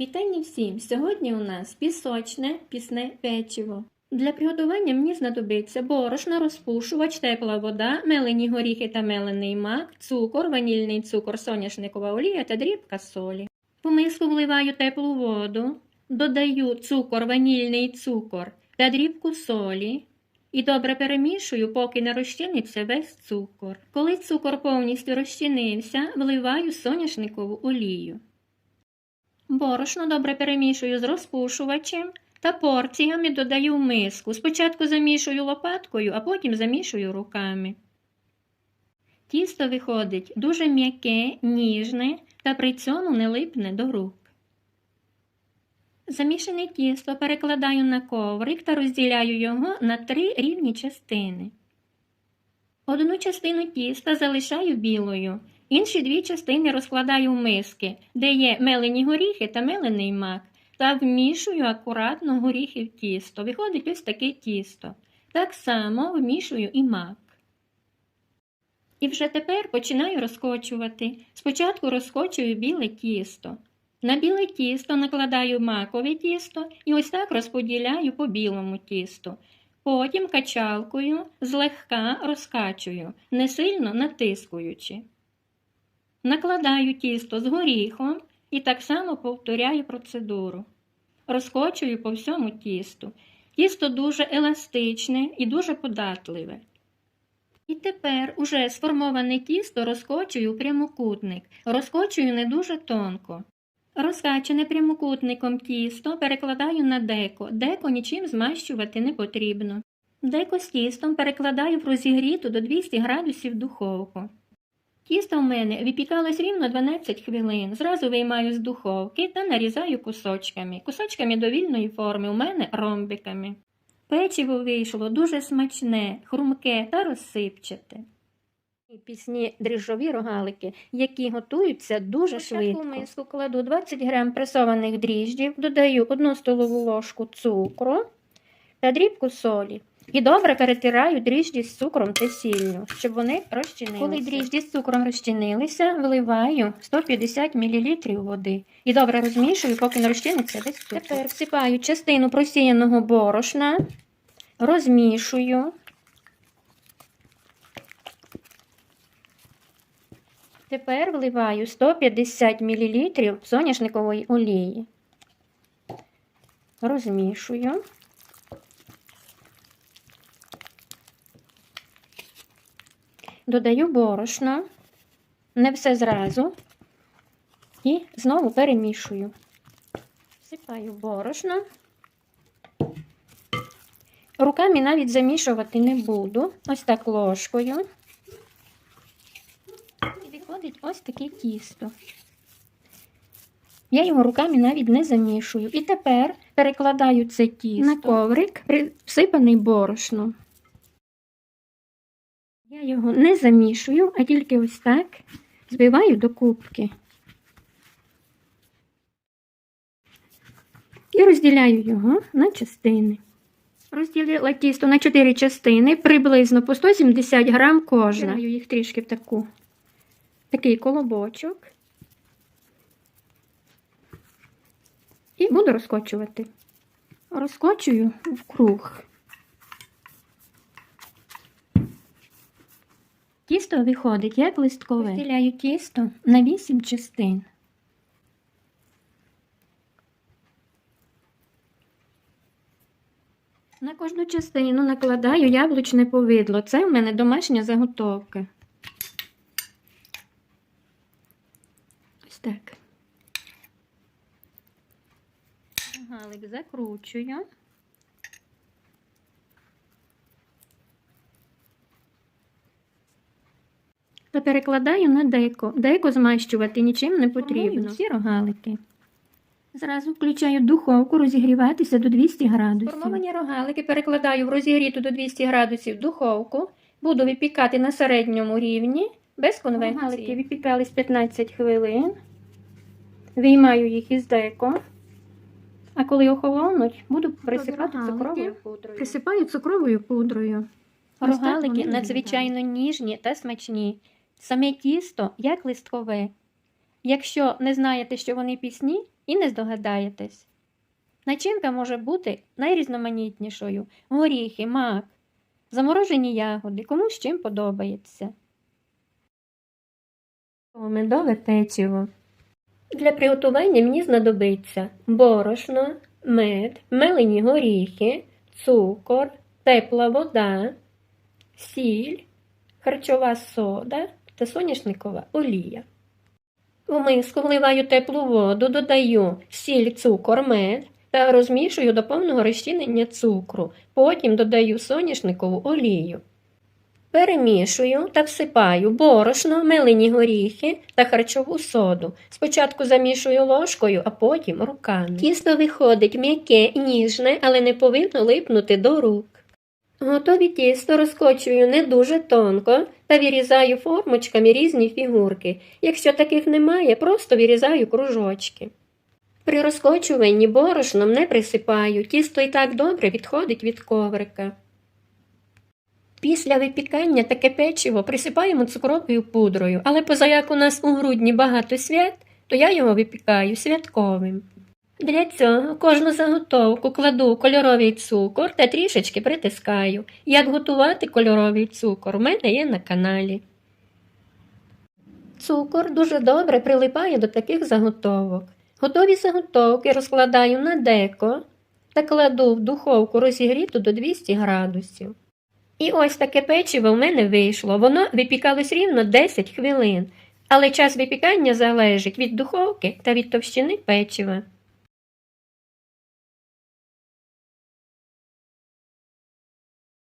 Вітання всім! Сьогодні у нас пісочне пісне печиво. Для приготування мені знадобиться борошно, розпушувач, тепла вода, мелені горіхи та мелений мак, цукор, ванільний цукор, соняшникова олія та дрібка солі. В миску вливаю теплу воду, додаю цукор, ванільний цукор та дрібку солі. І добре перемішую, поки не розчиниться весь цукор. Коли цукор повністю розчинився, вливаю соняшникову олію. Борошно добре перемішую з розпушувачем та порціями додаю в миску. Спочатку замішую лопаткою, а потім замішую руками. Тісто виходить дуже м'яке, ніжне та при цьому не липне до рук. Замішане тісто перекладаю на коврик та розділяю його на три рівні частини. Одну частину тіста залишаю білою, інші дві частини розкладаю в миски, де є мелені горіхи та мелений мак, та вмішую акуратно горіхи в тісто. Виходить ось таке тісто. Так само вмішую і мак. І вже тепер починаю розкочувати. Спочатку розкочую біле тісто. На біле тісто накладаю макове тісто і ось так розподіляю по білому тісту. Потім качалкою злегка розкачую, не сильно натискуючи. Накладаю тісто з горіхом і так само повторяю процедуру. Розкочую по всьому тісту. Тісто дуже еластичне і дуже податливе. І тепер уже сформоване тісто розкочую в прямокутник. Розкочую не дуже тонко. Розкачане прямокутником тісто перекладаю на деко. Деко нічим змащувати не потрібно. Деко з тістом перекладаю в розігріту до 200 градусів духовку. Тісто в мене випікалось рівно 12 хвилин. Зразу виймаю з духовки та нарізаю кусочками. Кусочками довільної форми, у мене ромбиками. Печиво вийшло дуже смачне, хрумке та розсипчате. Пісні дріжджові рогалики, які готуються дуже швидко. В миску кладу 20 грам пресованих дріжджів, додаю 1 столову ложку цукру та дрібку солі. І добре перетираю дріжджі з цукром та сіллю, щоб вони розчинилися. Коли дріжджі з цукром розчинилися, вливаю 150 мл води. І добре розмішую, поки не розчиниться весь цукор. Тепер всипаю частину просіяного борошна, розмішую. Тепер вливаю 150 мл соняшникової олії. Розмішую. Додаю борошно, не все зразу. І знову перемішую. Всипаю борошно. Руками навіть замішувати не буду. Ось так ложкою. І виходить ось таке тісто. Я його руками навіть не замішую. І тепер перекладаю це тісто на коврик, всипаний борошном. Я його не замішую, а тільки ось так збиваю до кубки. І розділяю його на частини. Розділила тісто на 4 частини, приблизно по 170 грам кожна. Збираю їх трішки в таку, такий колобочок. І буду розкочувати. Розкочую в круг. Тісто виходить як листкове. Розділяю тісто на 8 частин. На кожну частину накладаю яблучне повидло. Це в мене домашня заготовка. Ось так. Галик закручую. Та перекладаю на деко. Деко змащувати нічим не потрібно. Всі рогалики. Зразу включаю духовку розігріватися до 200 градусів. Формовані рогалики перекладаю в розігріту до 200 градусів духовку. Буду випікати на середньому рівні без конвекції. Рогалики випікались 15 хвилин. Виймаю їх із деко. А коли охолонуть, буду присипати цукровою пудрою. Присипаю цукровою пудрою. Рогалики надзвичайно ніжні та смачні. Саме тісто як листкове. Якщо не знаєте, що вони пісні, і не здогадаєтесь. Начинка може бути найрізноманітнішою горіхи, мак, заморожені ягоди, кому з чим подобається. Медове печиво. Для приготування мені знадобиться борошно, мед, мелені горіхи, цукор, тепла вода, сіль, харчова сода та соняшникова олія. У миску вливаю теплу воду, додаю сіль, цукор, мед та розмішую до повного розчинення цукру. Потім додаю соняшникову олію. Перемішую та всипаю борошно, мелені горіхи та харчову соду. Спочатку замішую ложкою, а потім руками. Тісто виходить м'яке, ніжне, але не повинно липнути до рук. Готові тісто розкочую не дуже тонко та вирізаю формочками різні фігурки. Якщо таких немає, просто вирізаю кружочки. При розкочуванні борошном не присипаю, тісто і так добре відходить від коврика. Після випікання таке печиво присипаємо цукровою пудрою, але позаяк у нас у грудні багато свят, то я його випікаю святковим. Для цього кожну заготовку кладу кольоровий цукор та трішечки притискаю. Як готувати кольоровий цукор, у мене є на каналі. Цукор дуже добре прилипає до таких заготовок. Готові заготовки розкладаю на деко та кладу в духовку розігріту до 200 градусів. І ось таке печиво в мене вийшло. Воно випікалось рівно 10 хвилин, але час випікання залежить від духовки та від товщини печива.